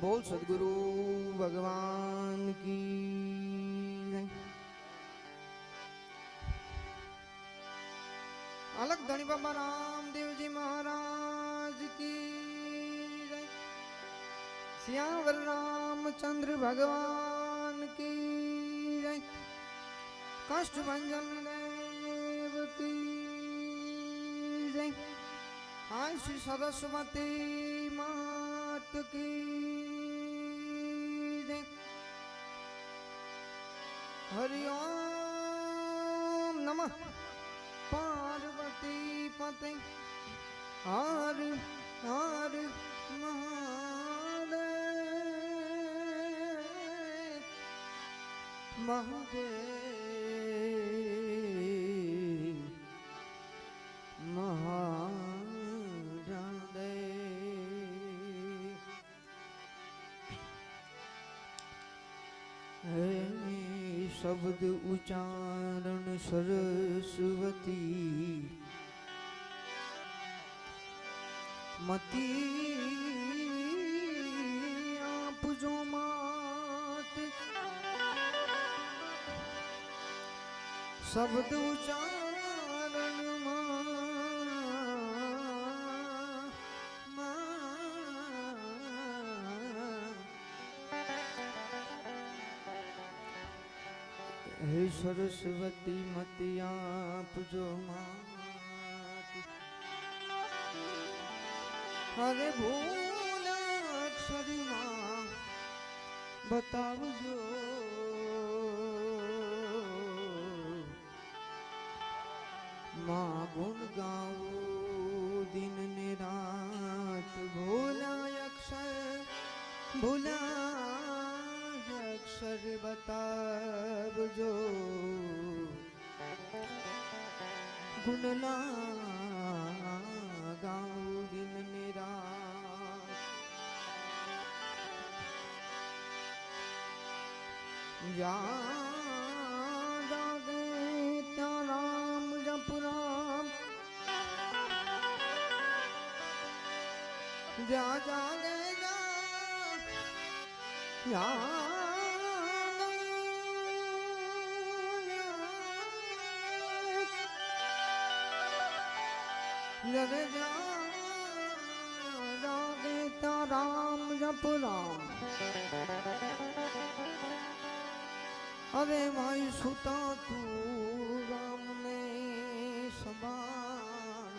બોલ સદગુરુ ભગવાન કી. અલગ ધણી બાબા રામદેવજી મહારાજ કી. શ્યાવર રામચંદ્ર ભગવાન કી કષ્ટ ભંજન દેવ કી હાય શ્રી સરસ્વતી માત કી હરિ નમ નમઃ. પાર્વતી પતે હર હર મહાદેવ. મહાદેવ. શબ્દ ઉચ્ચારણ સરસ્વતી. મતી આપજો માત. શબ્દ ઉચ્ચારણમાં હે સરસ્વતી મતી આપજો અરે ભૂલ અક્ષરીમાં બતાવજો. જ્યાં જાગે ત્યાં રામ જપ રામ જ્યાં જાગે ત્યાં રામ જપ રામ અરે માય સુતા તું રામને સંભાળ.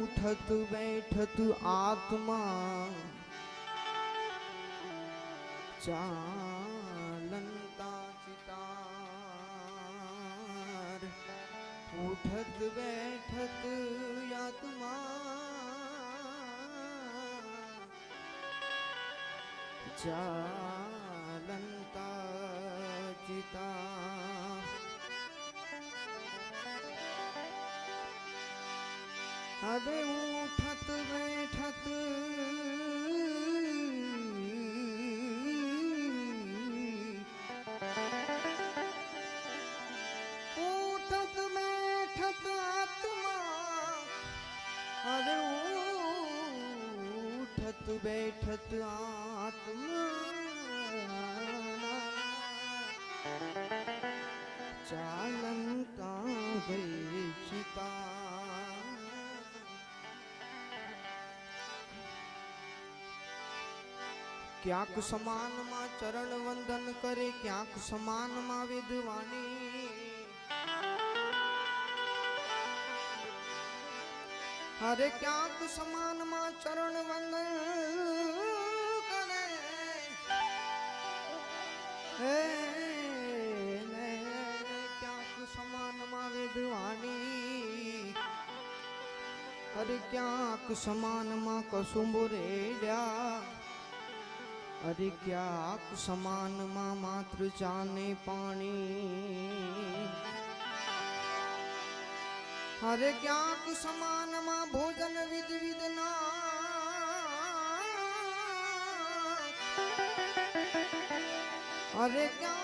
ઉઠત બેઠત આત્મા ચાલનતા ચિતાર. ઉઠત બેઠત આત્મા ચાલંતા ચિતા હવે ઉઠત બેઠત ઉઠત બેઠત આત્મા હવે ઉઠત બેઠત આત્મા ચાલંતા વેચિતા ક્યાંક સમાનમાં ચરણ વંદન કરે ક્યાંક સમાનમાં વિધવાની અરે ક્યાંક સમાનમાં ચરણ વંદન કરે હે અરે ક્યાંક સમાનમાં કસુંબો રેડ્યા. અરે ક્યાંક સમાનમાં માત્ર ચાને પાણી. અરે ક્યાંક સમાનમાં ભોજન વિધ વિધના અરે ક્યાંક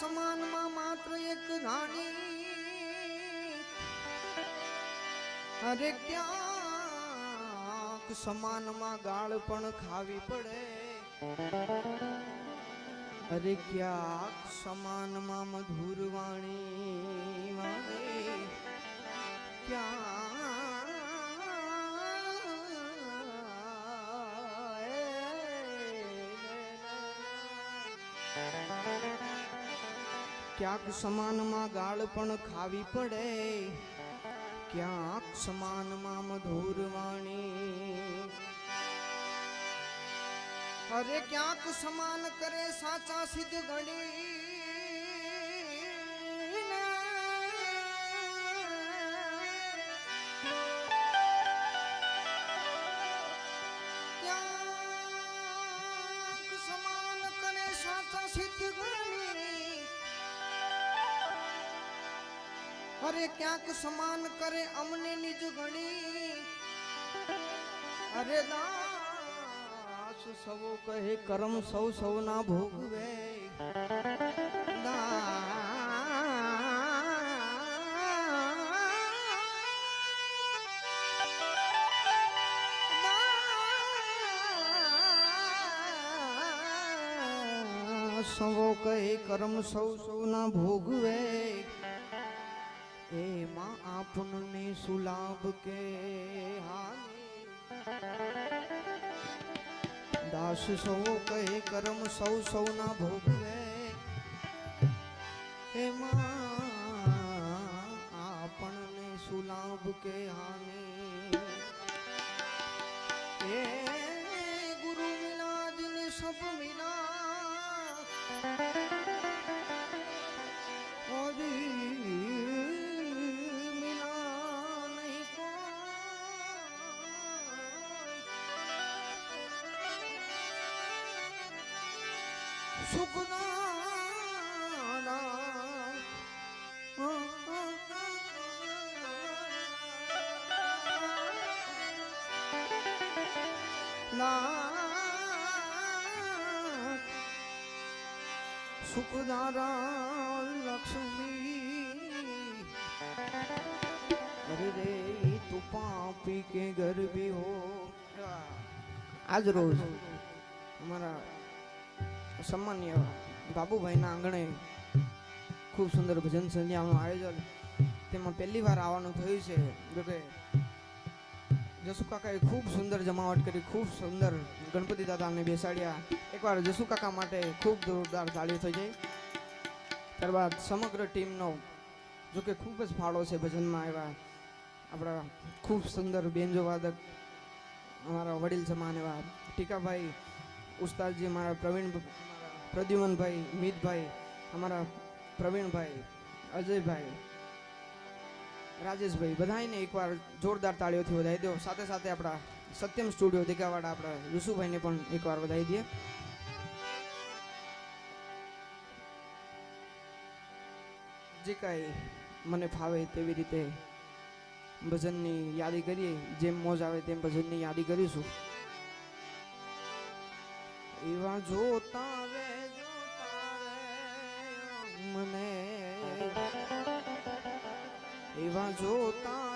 સમાનમાં માત્ર એક નાની અરે ક્યાંક સમાનમાં ગાળ પણ ખાવી પડે. અરે ક્યાંક સમાનમાં મધુર વાણી વાગે. ક્યાં ક્યાંક સમાનમાં ગાળ પણ ખાવી પડે. ક્યાંક સમાનમાં મધુર વાણી. અરે ક્યાંક સમાન કરે સાચા સિદ્ધ ગણી. સમાન કરે અમને નિજ ગણી. અરે દાસ, સૌ કહે કરમ સૌ સૌના ભોગવે. દાસ, સૌ કહે કરમ સૌ સૌના ભોગવે. એમાં આપણને સુલાભ કે દાસ સૌ કહે, કર્મ સૌ સૌના ભોગવે. એમાં આપણને સુલાભ કે હાનિ સુખદારા લક્ષ્મી. અરે રે તું પાપી કે ગરબી હો? આજ રોજ. સામાન્ય બાબુભાઈના આંગણે ખૂબ સુંદર ભજન સંધ્યાનું આયોજન તેમાં પહેલી વાર આવવાનું થયું છે. જોકે જસુકાકાએ ખૂબ સુંદર જમાવટ કરી, ખૂબ સુંદર ગણપતિ દાદાને બેસાડ્યા. એકવાર જસુકાકા માટે ખૂબ જોરદાર તાળીઓ થઈ જાય ત્યારબાદ સમગ્ર ટીમનો, જોકે ખૂબ જ ફાળો છે ભજનમાં આવ્યા આપણા ખૂબ સુંદર બેન્જો વાદક, અમારા વડીલ સમાન એવા ટીકાભાઈ ઉસ્તાદજી, મારા પ્રવીણ પ્રદ્યુમનભાઈ, મિતભાઈ, અમારા પ્રવીણભાઈ, અજયભાઈ, રાજેશભાઈ બધાને એકવાર જોરદાર તાળીઓથી વધાવી દો. સાથે સાથે આપણા સત્યમ સ્ટુડિયો દીગાવાડા આપણા યુસુભાઈને પણ એકવાર વધાવી દઈએ. જે કાંઈ મને ફાવે તેવી રીતે ભજનની યાદી કરીએ, જેમ મોજ આવે તેમ ભજનની યાદી કરીશું. એવા જોતા મને એવા જોતા